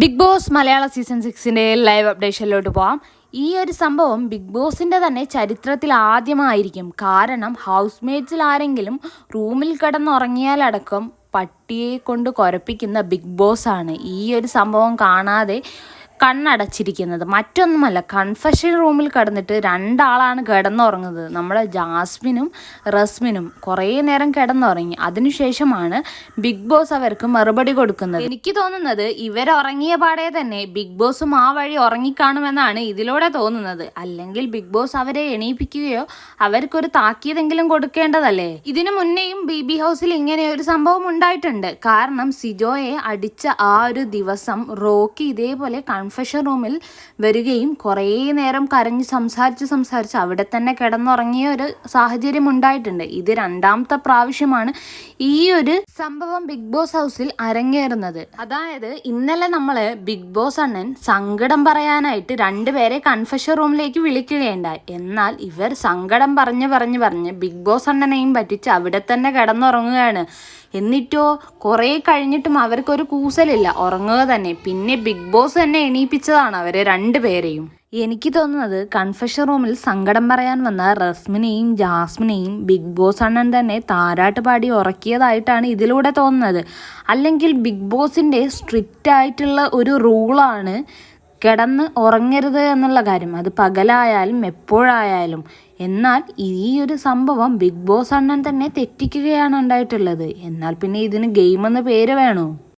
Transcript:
Big Boss Malayala season സിക്സിന്റെ live അപ്ഡേഷനിലോട്ട് പോവാം. ഈ ഒരു സംഭവം ബിഗ് ബോസിന്റെ തന്നെ ചരിത്രത്തിൽ ആദ്യമായിരിക്കും. കാരണം ഹൗസ് മേറ്റ്സിൽ ആരെങ്കിലും റൂമിൽ കിടന്നുറങ്ങിയാലടക്കം പട്ടിയെ കൊണ്ട് കുരപ്പിക്കുന്ന ബിഗ് ബോസ് ആണ്. ഈ ഒരു സംഭവം കാണാതെ കണ്ണടച്ചിരിക്കുന്നത്. മറ്റൊന്നുമല്ല കൺഫഷൻ റൂമിൽ കടന്നിട്ട് രണ്ടാളാണ് കിടന്നുറങ്ങുന്നത്. നമ്മളെ ജാസ്മിനും റസ്മിനും കുറേ നേരം കിടന്നുറങ്ങി. അതിനുശേഷമാണ് ബിഗ് ബോസ് അവർക്ക് മറുപടി കൊടുക്കുന്നത്. എനിക്ക് തോന്നുന്നത് ഇവരുറങ്ങിയ പാടെ തന്നെ ബിഗ് ബോസും ആ വഴി ഉറങ്ങിക്കാണുമെന്നാണ് ഇതിലൂടെ തോന്നുന്നത്. അല്ലെങ്കിൽ ബിഗ് ബോസ് അവരെ എണീപ്പിക്കുകയോ അവർക്കൊരു താക്കീതെങ്കിലും കൊടുക്കേണ്ടതല്ലേ? ഇതിനു മുന്നേയും ബി ബി ഹൗസിൽ ഇങ്ങനെ ഒരു സംഭവം ഉണ്ടായിട്ടുണ്ട്. കാരണം സിജോയെ അടിച്ച ആ ഒരു ദിവസം റോക്കി ഇതേപോലെ കൺഫഷൻ റൂമിൽ വരികയും കുറേ നേരം കരഞ്ഞ് സംസാരിച്ച് സംസാരിച്ച് അവിടെ തന്നെ കിടന്നുറങ്ങിയ ഒരു സാഹചര്യം ഉണ്ടായിട്ടുണ്ട്. ഇത് രണ്ടാമത്തെ പ്രാവശ്യമാണ് ഈ ഒരു സംഭവം ബിഗ് ബോസ് ഹൗസിൽ അരങ്ങേറുന്നത്. അതായത് ഇന്നലെ നമ്മൾ ബിഗ് ബോസ് അണ്ണൻ സങ്കടം പറയാനായിട്ട് രണ്ടുപേരെ കൺഫഷൻ റൂമിലേക്ക് വിളിക്കുകയുണ്ടായി. എന്നാൽ ഇവർ സങ്കടം പറഞ്ഞ് പറഞ്ഞ് പറഞ്ഞ് ബിഗ് ബോസ് അണ്ണനെയും പറ്റിച്ച് അവിടെ തന്നെ കിടന്നുറങ്ങുകയാണ്. എന്നിട്ടോ കുറേ കഴിഞ്ഞിട്ടും അവർക്കൊരു കൂസലില്ല. ഉറങ്ങുക തന്നെ. പിന്നെ ബിഗ് ബോസ് തന്നെ എണീപ്പിച്ചതാണ് അവരെ രണ്ടുപേരെയും. എനിക്ക് തോന്നുന്നത് കൺഫഷൻ റൂമിൽ സങ്കടം പറയാൻ വന്ന റസ്മിനെയും ജാസ്മിനെയും ബിഗ് ബോസ് അണ്ണൻ തന്നെ താരാട്ട് പാടി ഉറക്കിയതായിട്ടാണ് ഇതിലൂടെ തോന്നുന്നത്. അല്ലെങ്കിൽ ബിഗ് ബോസിന്റെ സ്ട്രിക്റ്റ് ആയിട്ടുള്ള ഒരു റൂളാണ് കിടന്ന് ഉറങ്ങരുത് എന്നുള്ള കാര്യം. അത് പകലായാലും എപ്പോഴായാലും. എന്നാൽ ഈ ഒരു സംഭവം ബിഗ് ബോസ് അണ്ണൻ തന്നെ തെറ്റിക്കുകയാണ് ഉണ്ടായിട്ടുള്ളത്. എന്നാൽ പിന്നെ ഇതിന് ഗെയിം എന്ന പേര് വേണോ?